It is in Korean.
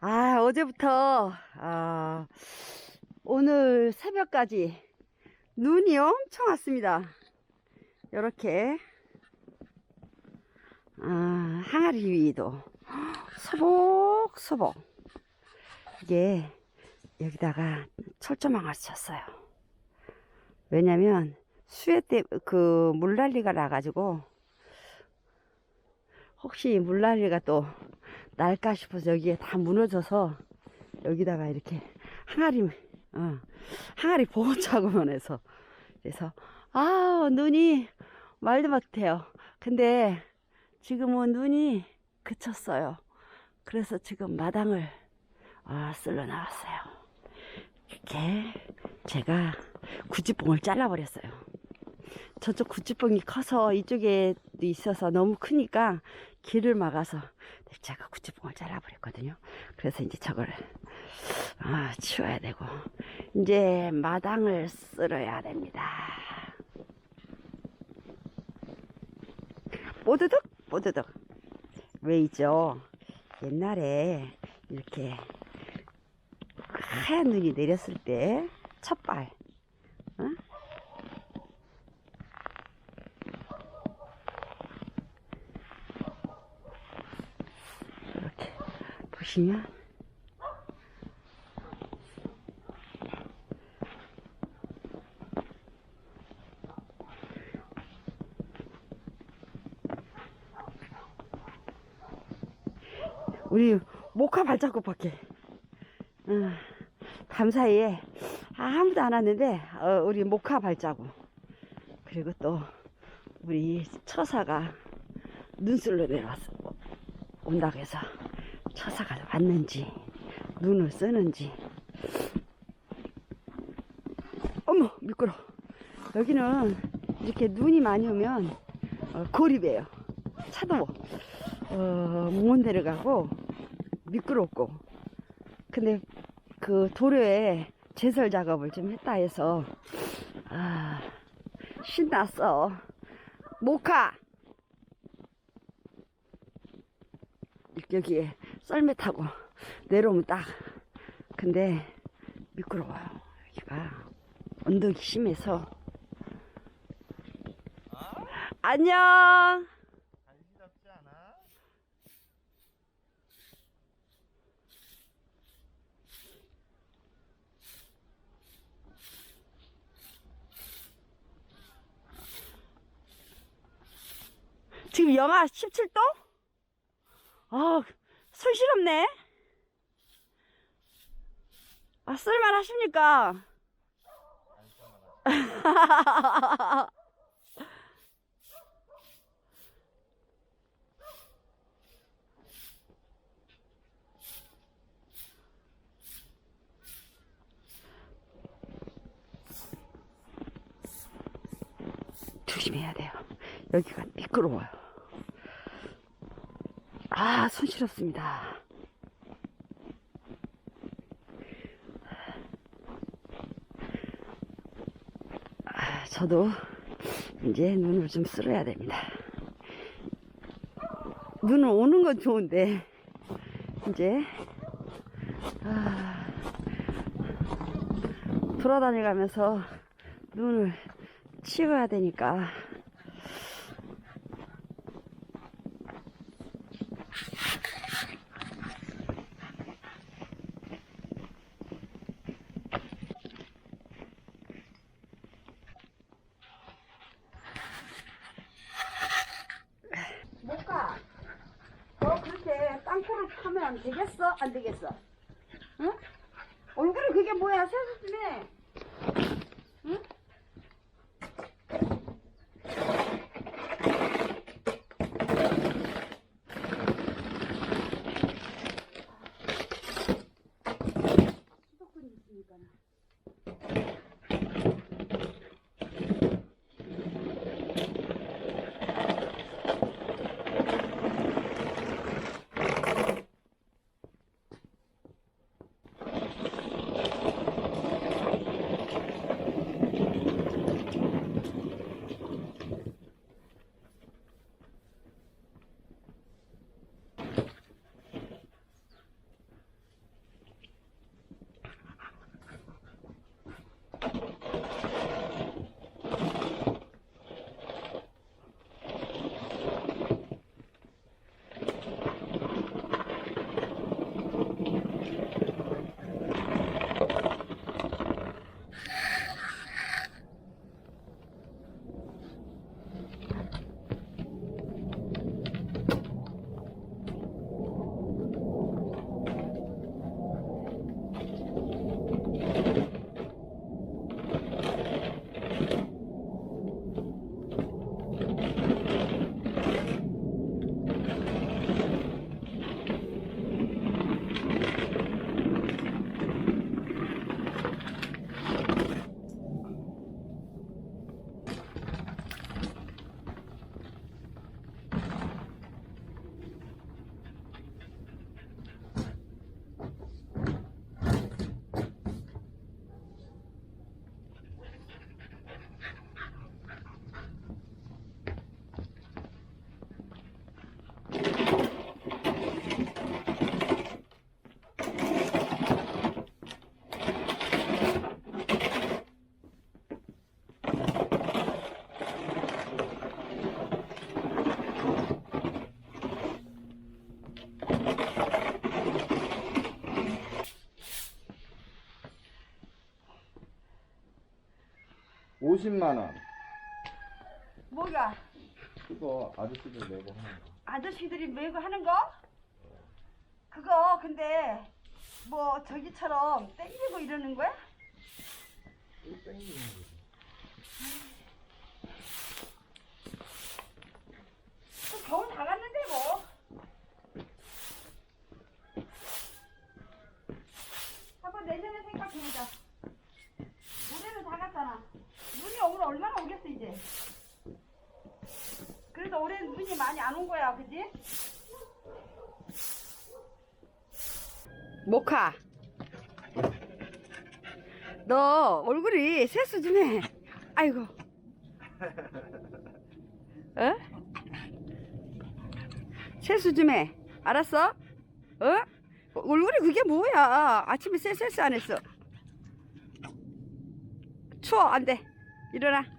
아, 어제부터, 아, 오늘 새벽까지 눈이 엄청 왔습니다. 요렇게, 아, 항아리 위도 소복소복. 이게 여기다가 철조망을 쳤어요. 왜냐면 수해 때 그 물난리가 나가지고 혹시 물난리가 또 날까 싶어서 여기에 다 무너져서 여기다가 이렇게 항아리 어, 항아리 보호자구만 해서. 그래서 아 눈이 말도 못해요. 근데 지금은 눈이 그쳤어요. 그래서 지금 마당을 아, 쓸러 나왔어요. 이렇게 제가 구찌뽕을 잘라버렸어요 저쪽 구찌뽕이 커서 이쪽에도 있어서 너무 크니까 길을 막아서 제가 구찌뽕을 잘라버렸거든요. 그래서 이제 저걸 아, 치워야 되고 이제 마당을 쓸어야 됩니다. 뽀드득 뽀드득 왜이죠? 옛날에 이렇게 하얀 눈이 내렸을 때 첫발 어? 이렇게 보시면 우리 모카 발자국밖에. 어, 밤 사이에 아무도 안 왔는데 어, 우리 모카 발자국. 그리고 또 우리 처사가 눈술로 내려왔어. 온다고 해서 처사가 왔는지 눈을 쓰는지. 어머 미끄러. 여기는 이렇게 눈이 많이 오면 어, 고립이에요. 차도 어, 못 내려가고 미끄럽고. 근데 그 도로에 제설 작업을 좀 했다 해서 아 신났어. 모카! 여기에 썰매 타고 내려오면 딱 근데 미끄러워요 여기가 언덕이 심해서 안녕 간지럽지 않아? 지금 영하 17도? 아, 손실없네. 아, 쓸만 하십니까? 조심해야 돼요. 여기가 미끄러워요. 아, 손실없습니다. 아, 저도 이제 눈을 좀 쓸어야 됩니다. 눈은 오는 건 좋은데, 이제, 아, 돌아다녀가면서 눈을 치워야 되니까, 못 가. 너 그렇게 땅굴을 파면 되겠어? 안 되겠어? 응? 얼굴은 그게 뭐야? 세수쯤에. 응? 수도권이 있으니까. 50만 원. 뭐가? 그거 아저씨들 내고 하는 거. 아저씨들이 메고 하는 거? 그거 근데 뭐 저기처럼 땡기고 이러는 거야? 땡기는 거지. 또 겨울 다 갔는데 뭐. 한번 내년에 생각해보자. 올해는 다 갔잖아. 눈이 오늘 얼마나 오겠어 이제. 그래도 올해는 온 거야, 그지? 모카. 너 얼굴이 세수 좀 해. 아이고. 어? 세수 좀 해. 알았어? 어? 얼굴이 그게 뭐야? 아침에 세세스 안 했어. 추워, 안 돼. 일어나.